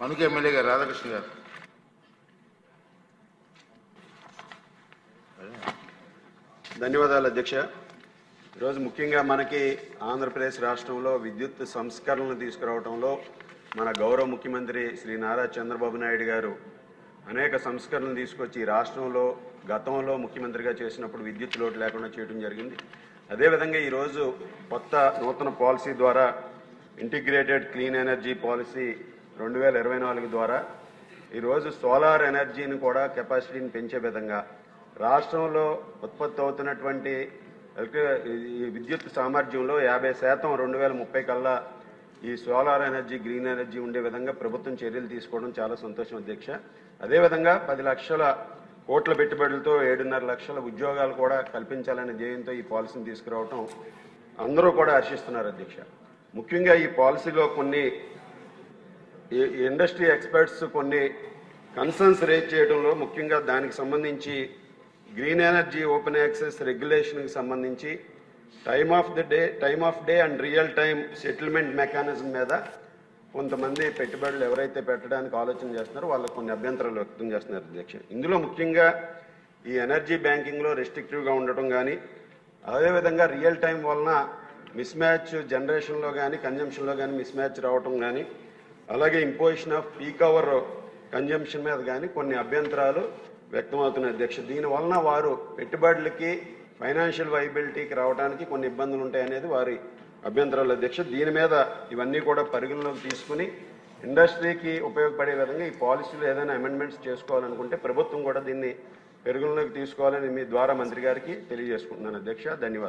మనకి ఎమ్మెల్యే గారు రాధాకృష్ణ గారు. ధన్యవాదాలు అధ్యక్ష. ఈరోజు ముఖ్యంగా మనకి ఆంధ్రప్రదేశ్ రాష్ట్రంలో విద్యుత్ సంస్కరణలు తీసుకురావడంలో మన గౌరవ ముఖ్యమంత్రి శ్రీ నారా చంద్రబాబు నాయుడు గారు అనేక సంస్కరణలు తీసుకొచ్చి ఈ రాష్ట్రంలో గతంలో ముఖ్యమంత్రిగా చేసినప్పుడు విద్యుత్ లోటు లేకుండా చేయడం జరిగింది. అదేవిధంగా ఈరోజు కొత్త నూతన పాలసీ ద్వారా ఇంటిగ్రేటెడ్ క్లీన్ ఎనర్జీ పాలసీ రెండు వేల ఇరవై నాలుగు ద్వారా ఈరోజు సోలార్ ఎనర్జీని కూడా కెపాసిటీని పెంచే విధంగా రాష్ట్రంలో ఉత్పత్తి అవుతున్నటువంటి ఈ విద్యుత్ సామర్థ్యంలో యాభై శాతం రెండు వేల ముప్పై కల్లా ఈ సోలార్ ఎనర్జీ గ్రీన్ ఎనర్జీ ఉండే విధంగా ప్రభుత్వం చర్యలు తీసుకోవడం చాలా సంతోషం అధ్యక్ష. అదేవిధంగా పది లక్షల కోట్ల పెట్టుబడులతో ఏడున్నర లక్షల ఉద్యోగాలు కూడా కల్పించాలనే ధ్యేయంతో ఈ పాలసీని తీసుకురావడం అందరూ కూడా హర్షిస్తున్నారు అధ్యక్ష. ముఖ్యంగా ఈ పాలసీలో కొన్ని ఇండస్ట్రీ ఎక్స్పర్ట్స్ కొన్ని కన్సర్న్స్ రేజ్ చేయడంలో ముఖ్యంగా దానికి సంబంధించి గ్రీన్ ఎనర్జీ ఓపెన్ యాక్సెస్ రెగ్యులేషన్కి సంబంధించి time of the day time of day and real time settlement mechanism మీద కొంతమంది పెట్టుబడులు ఎవరైతే పెట్టడానికి ఆలోచన చేస్తున్నారో వాళ్ళకు కొన్ని అభ్యంతరాలు వ్యక్తం చేస్తున్నారు అధ్యక్ష. ఇందులో ముఖ్యంగా ఈ ఎనర్జీ బ్యాంకింగ్లో రెస్ట్రిక్టివ్గా ఉండటం కానీ అదేవిధంగా రియల్ టైం వలన మిస్ మ్యాచ్ జనరేషన్లో కానీ కన్జంప్షన్లో కానీ మిస్ మ్యాచ్ రావటం కానీ అలాగే imposition of peak hour consumption మీద కానీ కొన్ని అభ్యంతరాలు వ్యక్తమవుతున్నాయి. అధ్యక్ష దీని వలన వారు పెట్టుబడులకి ఫైనాన్షియల్ వైబిలిటీకి రావడానికి కొన్ని ఇబ్బందులు ఉంటాయనేది వారి అభ్యంతరాలు. అధ్యక్ష దీని మీద ఇవన్నీ కూడా పరిగణలోకి తీసుకుని ఇండస్ట్రీకి ఉపయోగపడే విధంగా ఈ పాలసీలు ఏదైనా అమెండ్మెంట్స్ చేసుకోవాలనుకుంటే ప్రభుత్వం కూడా దీన్ని పరిగణలోకి తీసుకోవాలని మీ ద్వారా మంత్రి గారికి తెలియజేసుకుంటున్నాను. అధ్యక్ష ధన్యవాదాలు.